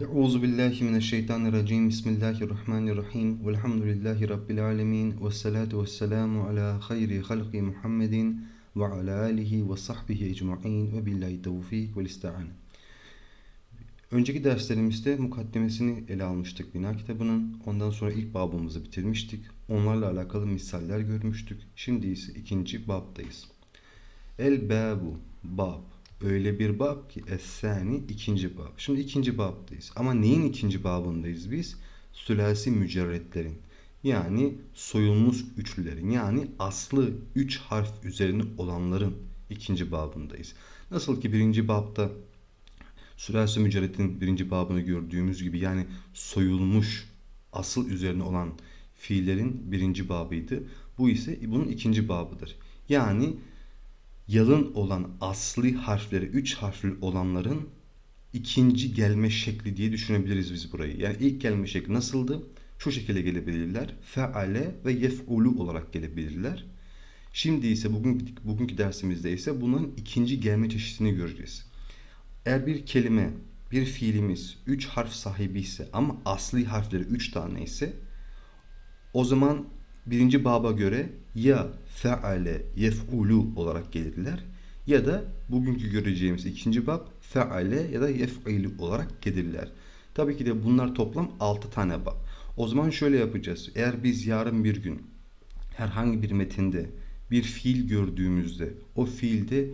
Euzu billahi mineşşeytanirracim. Bismillahirrahmanirrahim. Velhamdülillahi rabbil alamin. Ves salatu vesselamu ala hayri halqi Muhammedin ve ala alihi ve sahbihi ecmaîn ve billahi tevfik ve istaan. Önceki derslerimizde mukaddemesini ele almıştık bina kitabının. Ondan sonra ilk babımızı bitirmiştik. Onlarla alakalı misaller görmüştük. Şimdi ise ikinci babdayız. El babu bab. Öyle bir bab ki es-sani ikinci bab. Şimdi ikinci babdayız. Ama neyin ikinci babındayız biz? Sülasi mücerretlerin. Yani soyulmuş üçlülerin. Yani aslı üç harf üzerine olanların ikinci babındayız. Nasıl ki birinci babda Sülasi mücerretin birinci babını gördüğümüz gibi yani soyulmuş asıl üzerine olan fiillerin birinci babıydı. Bu ise bunun ikinci babıdır. Yani yalın olan asli harfleri, üç harfli olanların ikinci gelme şekli diye düşünebiliriz biz burayı. Yani ilk gelme şekli nasıldı? Şu şekilde gelebilirler. Feale ve yef'ulu olarak gelebilirler. Şimdi ise bugün, bugünkü dersimizde ise bunun ikinci gelme çeşidini göreceğiz. Eğer bir kelime, bir fiilimiz üç harf sahibi ise ama asli harfleri üç tane ise o zaman birinci baba göre ya feale yef'ulu olarak gelirler ya da bugünkü göreceğimiz ikinci bab feale ya da yef'ilu olarak gelirler. Tabii ki de bunlar toplam 6 tane bab. O zaman şöyle yapacağız. Eğer biz yarın bir gün herhangi bir metinde bir fiil gördüğümüzde o fiilde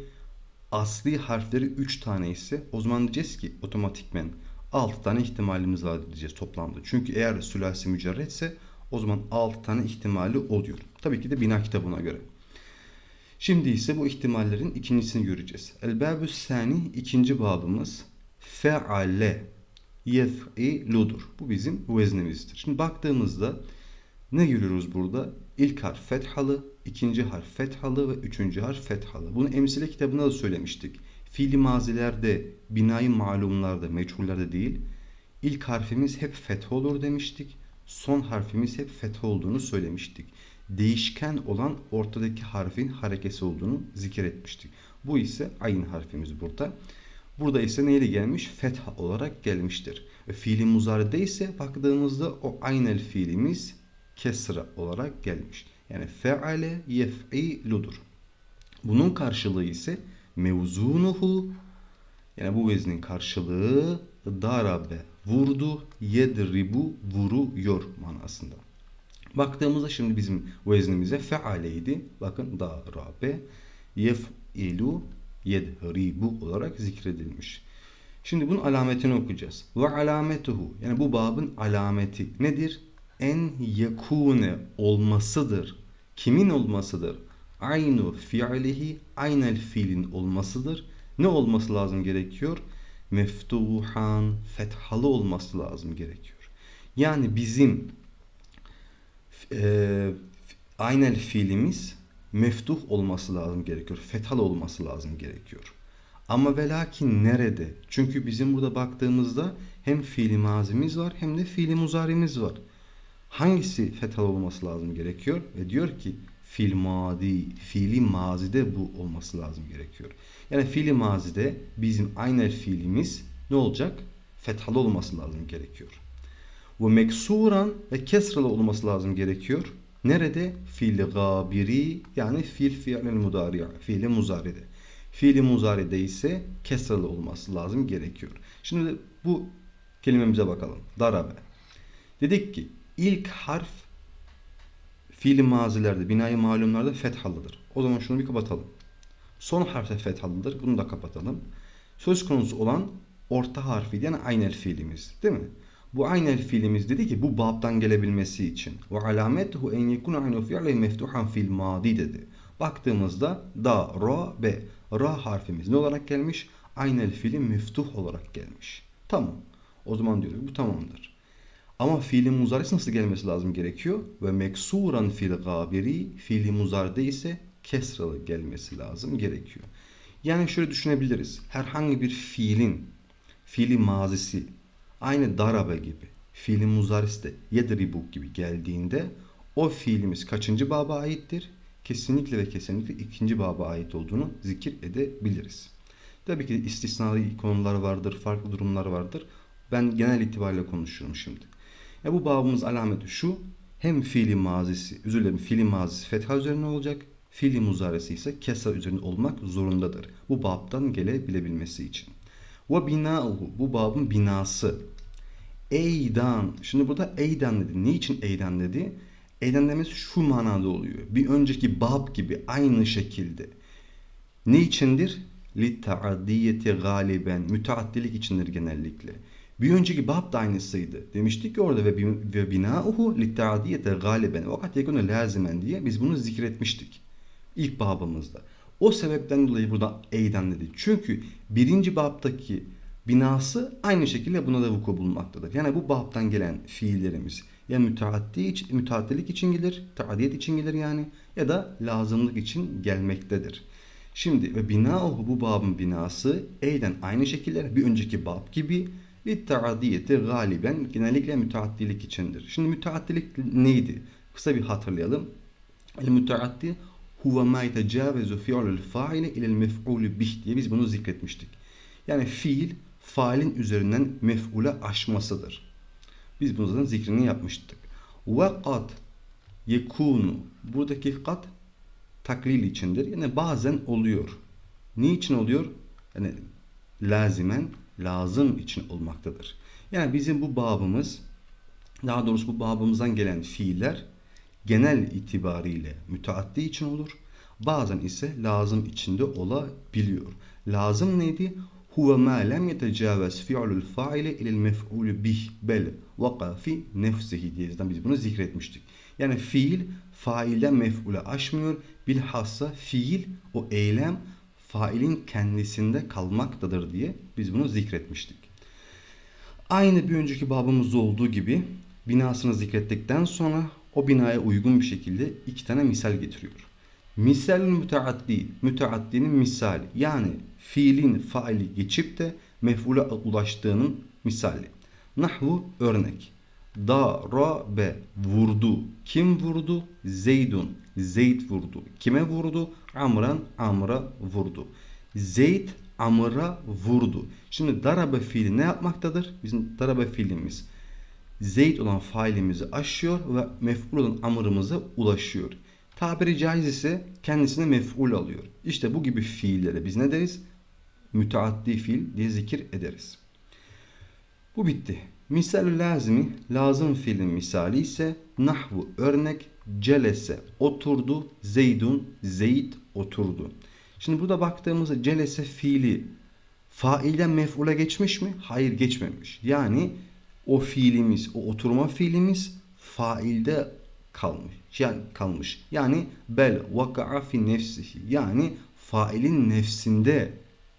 asli harfleri 3 tane ise o zaman diyeceğiz ki otomatikmen 6 tane ihtimalimiz var diyeceğiz toplamda. Çünkü eğer sülasi mücerretse o zaman 6 tane ihtimali oluyor. Tabii ki de bina kitabına göre. Şimdi ise bu ihtimallerin ikincisini göreceğiz. El-Babü Sani ikinci babımız feale yef'iludur. Bu bizim veznimizdir. Şimdi baktığımızda ne görüyoruz burada? İlk harf fethalı, ikinci harf fethalı ve üçüncü harf fethalı. Bunu emsile kitabında da söylemiştik. Fiili mazilerde, binayı malumlarda, meçhullerde değil. İlk harfimiz hep feth olur demiştik. Son harfimiz hep feth olduğunu söylemiştik. Değişken olan ortadaki harfin harekesi olduğunu zikretmiştik. Bu ise ayın harfimiz burada. Burada ise neyle gelmiş? Fetha olarak gelmiştir. Ve fiili muzaride ise baktığımızda o aynel fiilimiz kesra olarak gelmiş. Yani feale yef'iludur. Bunun karşılığı ise mevzunuhu yani bu veznin karşılığı darabe vurdu yedribu vuruyor manasında. Baktığımızda şimdi bizim veznimize fealeydi. Bakın darabe yef'ilu yedribu olarak zikredilmiş. Şimdi bunun alametini okuyacağız. Ve alametuhu yani bu babın alameti nedir? En yekune olmasıdır. Kimin olmasıdır? Aynu fiilihi aynel fiilin olmasıdır. Ne olması lazım gerekiyor? Meftuhan, fethalı olması lazım gerekiyor. Yani bizim e, aynel fiilimiz meftuh olması lazım gerekiyor. Fethalı olması lazım gerekiyor. Ama ve lakin nerede? Çünkü bizim burada baktığımızda hem fiili mazimiz var hem de fiili muzarimiz var. Hangisi fethalı olması lazım gerekiyor? Ve diyor ki fiil madi, fiili mazide bu olması lazım gerekiyor. Yani fiili mazide bizim aynel fiilimiz ne olacak? Fethalı olması lazım gerekiyor. Ve meksuran ve kesralı olması lazım gerekiyor. Nerede? Fiil gabiri yani fiil fiilel mudari, fiili muzaride. Fiili muzaride ise kesralı olması lazım gerekiyor. Şimdi bu kelimemize bakalım. Darabe. Dedik ki ilk harf fiili mazilerde, binayı malumlarda fethalıdır. O zaman şunu bir kapatalım. Son harf de fethalıdır. Bunu da kapatalım. Söz konusu olan orta harfi yani aynel fiilimiz. Değil mi? Bu aynel fiilimiz dedi ki bu babdan gelebilmesi için. Ve alametuhu en yekunu aynu fi'li meftuhan fil madi dedi. Baktığımızda da, ra, be. Ra harfimiz ne olarak gelmiş? Aynel fiili meftuh olarak gelmiş. Tamam. O zaman diyoruz bu tamamdır. Ama fiili muzarisi nasıl gelmesi lazım gerekiyor? Ve meksuran fil gabiri fiili muzaride ise kesralı gelmesi lazım gerekiyor. Yani şöyle düşünebiliriz. Herhangi bir fiilin fiili mazisi aynı darabe gibi fiili muzarisi de yedribu gibi geldiğinde o fiilimiz kaçıncı baba aittir? Kesinlikle ve kesinlikle ikinci baba ait olduğunu zikir edebiliriz. Tabii ki istisnai konular vardır, farklı durumlar vardır. Ben genel itibariyle konuşuyorum şimdi. Ya bu babımız alameti şu. Hem fiili mazisi, özür dilerim fiili mazisi fetha üzerine olacak. Fiili muzaresi ise kesra üzerinde olmak zorundadır. Bu babdan gelebilebilmesi için. Ve binauhu bu babın binası. Eydan. Şimdi burada eydan dedi. Niçin eydan dedi? Eydan demesi şu manada oluyor. Bir önceki bab gibi aynı şekilde. Ne içindir? Litta'addiyeti galiben. Müteaddilik içindir genellikle. Bir önceki bab da aynısıydı. Demiştik ki orada ve, bi- ve binauhu litta'addiyeti galiben. Fakat yekunu lazimen diye biz bunu zikretmiştik. İlk babımızda. O sebepten dolayı burada eydan dedi. Çünkü birinci babdaki binası aynı şekilde buna da vuku bulmaktadır. Yani bu babdan gelen fiillerimiz ya müteaddi için, müteaddilik için gelir, taadiyet için gelir yani ya da lazımlık için gelmektedir. Şimdi ve binauhu bu babın binası eyden aynı şekilde bir önceki bab gibi littaadiyeti galiben genellikle müteaddilik içindir. Şimdi müteaddilik neydi? Kısa bir hatırlayalım. El müteaddi huve ma yetecavezu fi'lul faili ilel mef'ulü bih diye biz bunu zikretmiştik. Yani fiil failin üzerinden mef'ule aşmasıdır. Biz bunu zaten zikrini yapmıştık. Ve kad yekunu buradaki kad taklil içindir. Yani bazen oluyor. Niçin oluyor? Yani lazimen lazım için olmaktadır. Yani bizim bu babımız daha doğrusu bu babımızdan gelen fiiller genel itibariyle müteaddi için olur. Bazen ise lazım içinde olabiliyor. Lazım neydi? Huve ma lem yetecavez fi'lul faile ilel mef'ulü bih bel vaka fi nefsihi diye biz bunu zikretmiştik. Yani fiil failden mef'ule aşmıyor. Bilhassa fiil o eylem failin kendisinde kalmaktadır diye biz bunu zikretmiştik. Aynı bir önceki babımızda olduğu gibi binasını zikrettikten sonra o binaya uygun bir şekilde iki tane misal getiriyor. Misal müteaddi, müteaddinin misali yani fiilin faili geçip de mef'ule ulaştığının misali. Nahvu örnek. Darabe vurdu. Kim vurdu? Zeydun. Zeyd vurdu. Kime vurdu? Amran Amr'a vurdu. Zeyd Amr'a vurdu. Şimdi darabe fiili ne yapmaktadır? Bizim darabe fiilimiz Zeyd olan failimizi aşıyor ve mef'ul olan amrımıza ulaşıyor. Tabiri caiz ise kendisine mef'ul alıyor. İşte bu gibi fiillere biz ne deriz? Müteaddi fiil diye zikir ederiz. Bu bitti. Misal lazimi, lazım fiilin misali ise nahvu örnek celese oturdu, zeydun zeyd oturdu. Şimdi burada baktığımızda celese fiili failden mef'ule geçmiş mi? Hayır geçmemiş. Yani o fiilimiz, o oturma fiilimiz failde kalmış. Yani kalmış. Yani bel vaka'a fi nefsihi. Yani failin nefsinde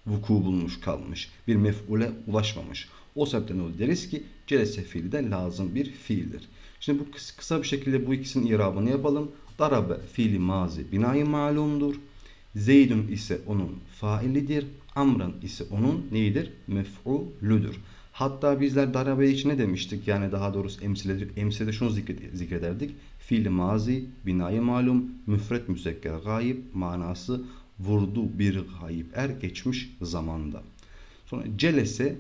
vuku bulmuş kalmış. Bir mef'ule ulaşmamış. O sebepten dolayı deriz ki celese fiili de lazım bir fiildir. Şimdi bu kıs- kısa bir şekilde bu ikisinin irabını yapalım. Darabe fiili mazi binayı malumdur. Zeydun ise onun failidir. Amran ise onun neyidir? Mef'ulüdür. Hatta bizler darabe için ne demiştik? Yani daha doğrusu emsilede, emsilede şunu zikred- zikrederdik. Fiil mazi, binayı malum, müfret müzekker gayip manası vurdu bir gayip er geçmiş zamanda. Sonra celese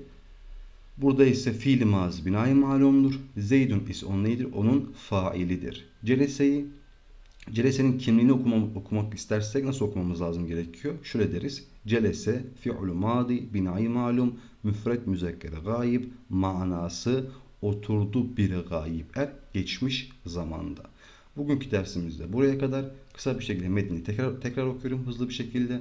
burada ise fiil mazi binayı malumdur. Zeydun ise onun neyidir? Onun failidir. Celeseyi Celesenin kimliğini okuma, okumak istersek nasıl okumamız lazım gerekiyor? Şöyle deriz. Celese fi'lu madi binayı malum müfret müzekker gayib manası oturdu bir gayip er geçmiş zamanda. Bugünkü dersimizde buraya kadar kısa bir şekilde metni tekrar tekrar okuyorum hızlı bir şekilde.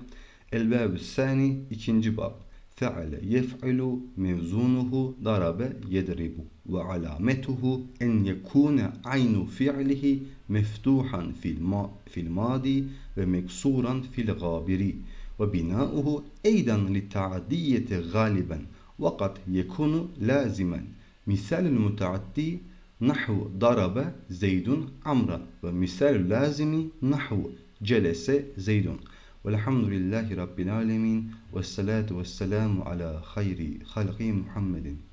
El sani ikinci bab. Fe'ale yef'ilu mevzunuhu darabe yedribu ve alametuhu en yekune aynu fi'lihi meftuhan fil, ma fil madi ve meksuran fil gabiri ve binauhu eydan li ta'diyeti galiben vakat yekunu lazimen misalul mutaaddi nahvu darabe zeydun velhamdülillahi rabbil alemin. Ve salatu ve selamu ala hayri halqi Muhammedin